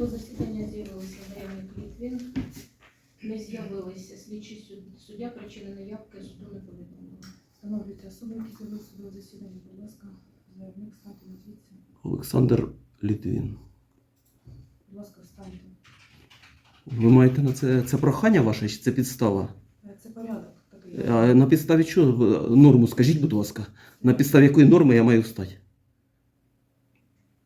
судове засідання з'явилися заявник Літвін. Не з'явилися слідчий суд- суддя, причини неявки суду не повідомили. Встановлюйте особи, які з'явилися судове засідання, будь ласка, заявник, на звідси. Олександр Літвін. Будь ласка, встаньте. Ви маєте на це, це прохання ваше чи це підстава? Е, Це порядок такий. А на підставі чого норму скажіть, будь ласка, на підставі якої норми я маю встати?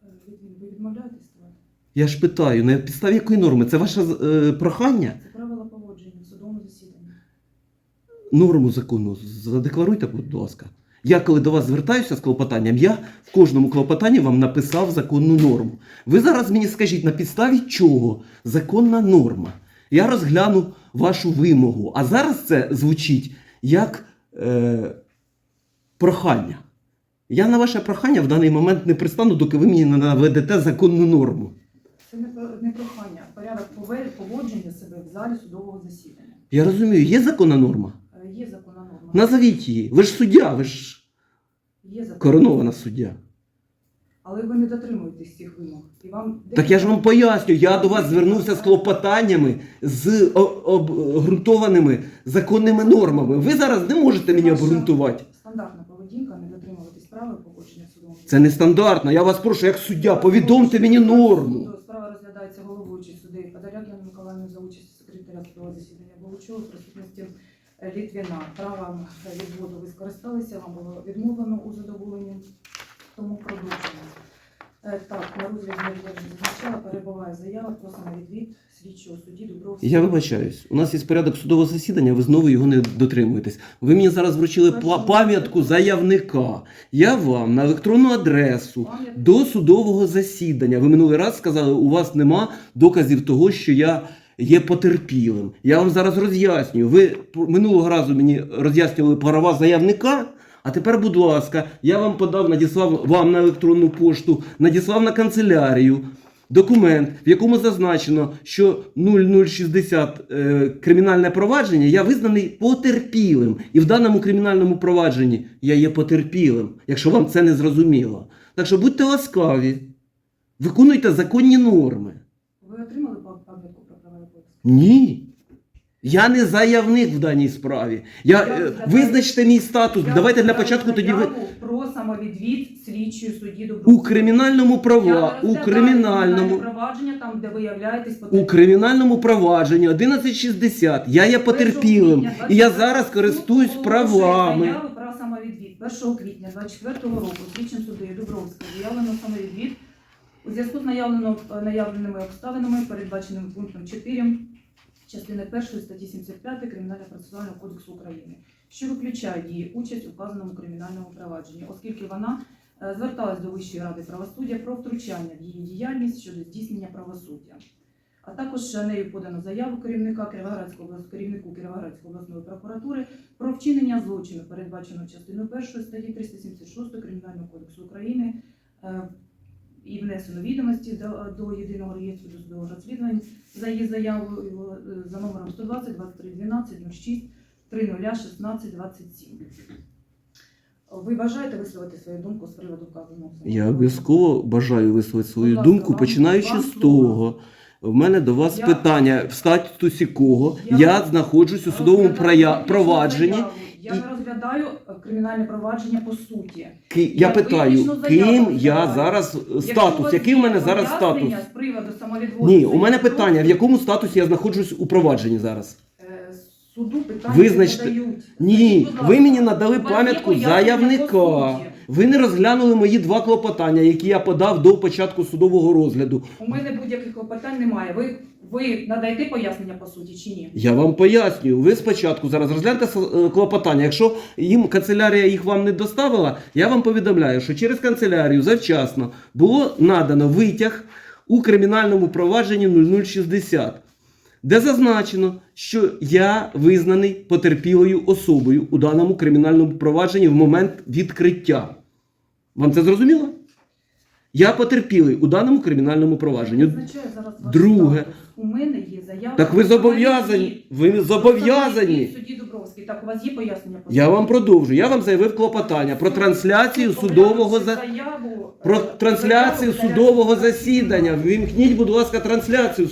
Е, Ви ви відмовляєтесь ставати? Я ж питаю, на підставі якої норми? Це ваше е, прохання? Це правила поводження в судовому засіданні. Норму закону задекларуйте, будь ласка. Я коли до вас звертаюся з клопотанням, я в кожному клопотанні вам написав законну норму. Ви зараз мені скажіть, на підставі чого законна норма? Я розгляну вашу вимогу. А зараз це звучить як е, прохання. Я на ваше прохання в даний момент не пристану, доки ви мені не наведете законну норму. Не, прохання, порядок поводження себе в залі судового засідання. Я розумію, є законна норма? Е, Є законна норма. Назовіть її. Ви ж суддя, ви ж Є законна коронована суддя. Але ви не дотримуєтесь цих вимог. І вам Так я ж вам поясню, я до вас звернувся з клопотаннями, з обґрунтованими законними нормами. Ви зараз не можете мені обґрунтувати. Стандартна поведінка, не дотримуватись правил поводження в судовому Це нестандартно. Я вас прошу, як суддя, повідомте мені норму. Подоляк за участі секретаря судового засідання Болучова в присутності е, Літвіна. Правом відводу ви скористалися, вам було відмовлено у задоволенні, тому продовжуємо. Е, Так, на розгляді зазначала, перебуває заява, просимо відвід слідчого судді Дубровського. Я вибачаюсь. У нас є порядок судового засідання, ви знову його не дотримуєтесь. Ви мені зараз вручили пла- пам'ятку заявника. Я вам на електронну адресу до судового засідання. Ви минулий раз сказали, у вас нема доказів того, що я є потерпілим. Я вам зараз роз'яснюю. Ви минулого разу мені роз'яснювали права заявника. А тепер, будь ласка, я вам подав, надіслав вам на електронну пошту, надіслав на канцелярію документ, в якому зазначено, що 0060 е, кримінальне провадження я визнаний потерпілим. І в даному кримінальному провадженні я є потерпілим, якщо вам це не зрозуміло. Так що будьте ласкаві, виконуйте законні норми. Ви отримали пам- пам'ятку про права і обов'язки? Ні. Я не заявник в даній справі. Я, Я е, визначте мій статус. Я Давайте для початку тоді ви. заяву про самовідвід слідчої судді Дубровського. У кримінальному права, у кримінальному. провадження, там, де ви являєтесь У потерпілим. кримінальному провадженні 1160 я є потерпілим, і я зараз користуюсь правами. Заяви про самовідвід 1 квітня 24 року слідчим суддею Дубровського заявлено самовідвід у зв'язку з наявлено, наявленими обставинами, передбаченими пунктом 4 частини 1 статті 75 Кримінального процесуального кодексу України, що виключає її участь у вказаному кримінальному провадженні, оскільки вона е, зверталась до Вищої ради правосуддя про втручання в її діяльність щодо здійснення правосуддя. А також нею подано заяву керівника Кіровоградського облас- керівнику Кіровоградської обласної прокуратури про вчинення злочину, передбаченого частиною 1 статті 376 Кримінального кодексу України. І внесено відомості до, до єдиного реєстру досудових розслідувань за її заявою е, за номером 120 23 12 06 30 16 27. Ви бажаєте висловити свою думку з приводу вказаного? Я обов'язково бажаю висловити свою ласка, думку, вам- починаючи вам з слово. того. В мене до вас Я- питання, в статусі кого Я- я, знаходжусь у судовому проя- провадженні. Я і- не розглядаю е, кримінальне провадження по суті. Ки- Я, Я питаю, заяву ким я зараз Якщо у статус? вас Який в є мене зараз статус? пояснення з приводу самовідводу Ні, у мене питання: в якому статусі я знаходжусь у провадженні зараз? е, суду питання Визначте- не дають. Ні, Скажіть, будь ви мені надали у вас є пам'ятку пояснення заявника. по суті? Ви не розглянули мої два клопотання, які я подав до початку судового розгляду. У мене будь-яких клопотань немає. Ви, ви надаєте пояснення по суті чи ні? Я вам пояснюю. Ви спочатку зараз розгляньте е, клопотання. Якщо їм канцелярія їх вам не доставила, я вам повідомляю, що через канцелярію завчасно було надано витяг у кримінальному провадженні 0060, де зазначено, що я визнаний потерпілою особою у даному кримінальному провадженні в момент відкриття. Вам це зрозуміло? Я потерпілий у даному кримінальному провадженні. Визначаю зараз ваш Друге. статус. У мене є заява. Так ви зобов'язані. Ви зобов'язані. Судді Дубровський. Так, у вас є пояснення? по Я вам продовжу. Я вам заявив клопотання про трансляцію судового за заяву, про е, трансляцію заяву, судового засідання. Вимкніть, будь ласка, трансляцію